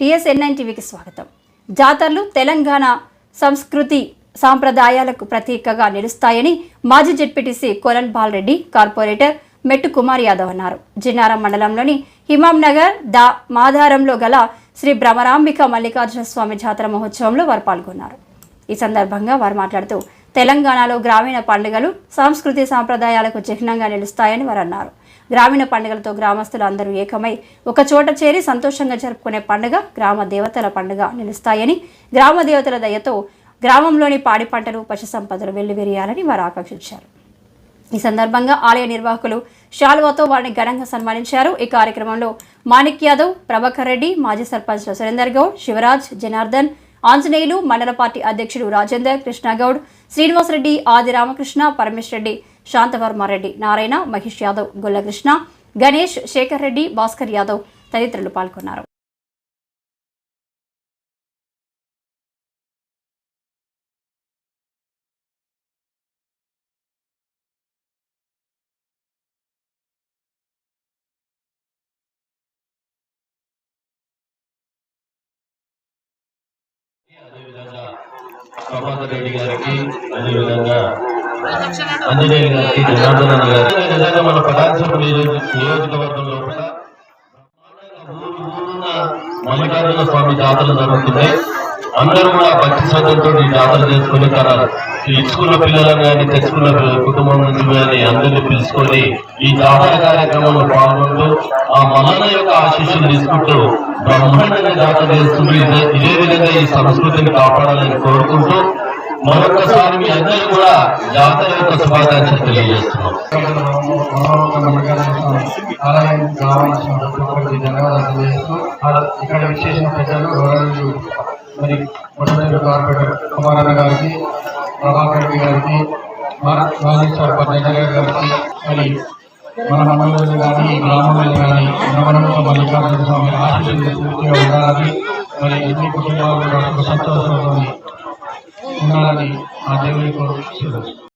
TSN టీవీకి స్వాగతం. జాతరలు తెలంగాణ సంస్కృతి సాంప్రదాయాలకు ప్రతీకగా నిలుస్తాయని మాజీ జెడ్పీటీసీ కొలన్ బాలరెడ్డి కార్పొరేటర్ మెట్టు కుమార్ యాదవ్ అన్నారు. జిన్నారం మండలంలోని హిమాం నగర్ దా మాధారంలో గల శ్రీ భ్రమరాంబిక మల్లికార్జున స్వామి జాతర మహోత్సవంలో వారు పాల్గొన్నారు. ఈ సందర్భంగా వారు మాట్లాడుతూ తెలంగాణలో గ్రామీణ పండుగలు సంస్కృతి సాంప్రదాయాలకు చిహ్నంగా నిలుస్తాయని వారు అన్నారు గ్రామీణ పండుగలతో గ్రామస్తులు అందరూ ఏకమై ఒక చోట చేరి సంతోషంగా జరుపుకునే పండుగ గ్రామ దేవతల పండుగ నిలుస్తాయని గ్రామ దేవతల దయతో గ్రామంలోని పాడి పంటలు పశు సంపదలు వెల్లివిరియాలని వారు ఆకాంక్షించారు. ఈ సందర్భంగా ఆలయ నిర్వాహకులు షాల్వాతో వారిని ఘనంగా సన్మానించారు. ఈ కార్యక్రమంలో మాణిక్ యాదవ్ ప్రభాకర్ రెడ్డి మాజీ సర్పంచ్లు సురేందర్ గౌడ్ శివరాజ్ జనార్దన్ ఆంజనేయులు మండల పార్టీ అధ్యక్షుడు రాజేందర్ కృష్ణగౌడ్ శ్రీనివాసరెడ్డి ఆది రామకృష్ణ పరమేశ్ రెడ్డి శాంతవర్మారెడ్డి నారాయణ మహేష్ యాదవ్ గొల్లకృష్ణ గణేష్ శేఖర్ రెడ్డి భాస్కర్ యాదవ్ తదితరులు పాల్గొన్నారు. అదేవిధంగా ప్రభాకర్ రెడ్డి గారికి అదేవిధంగా ఆంజనేయులు గారికి జనార్దన్ గారికి మన పటాన్చెరు నియోజక మల్లికార్జున స్వామి జాతర జరుగుతుంది. అందరూ కూడా భక్తి శ్రద్ధలతో ఈ జాతర చేసుకుని తన ఇచ్చుకున్న పిల్లలను కానీ తెచ్చుకున్న కుటుంబం నుంచి కానీ అందరినీ పిలుచుకొని ఈ జాతర కార్యక్రమంలో పాల్గొంటూ ఆ మల్లన్న యొక్క ఆశీస్సులు తీసుకుంటూ బ్రహ్మాండంగా జాతర చేస్తుంది. ఇదే ఇదే విధంగా ఈ సంస్కృతిని కాపాడాలని కోరుకుంటూ మరొకసారి మీ అందరూ కూడా జాతర యొక్క శుభాకాంక్షలు తెలియజేస్తున్నాం. కావాల్సిన అలా- ఇక్కడ విశేషం ప్రజలు మరి మొట్టమొదటి కార్పొరేటర్ కుమారన్న గారికి ప్రభాకర్ రెడ్డి గారికి మాజీ సర్పంచ్ గారికి మరి మన మండలి కానీ గ్రామంలో కానీ గ్రామంలో మల్లికార్జున స్వామి ఉండాలని మరి అన్ని కుటుంబాలు కూడా సుఖ సంతోషంతో ఉండాలని ఆ దేవుని కోరుతున్నాను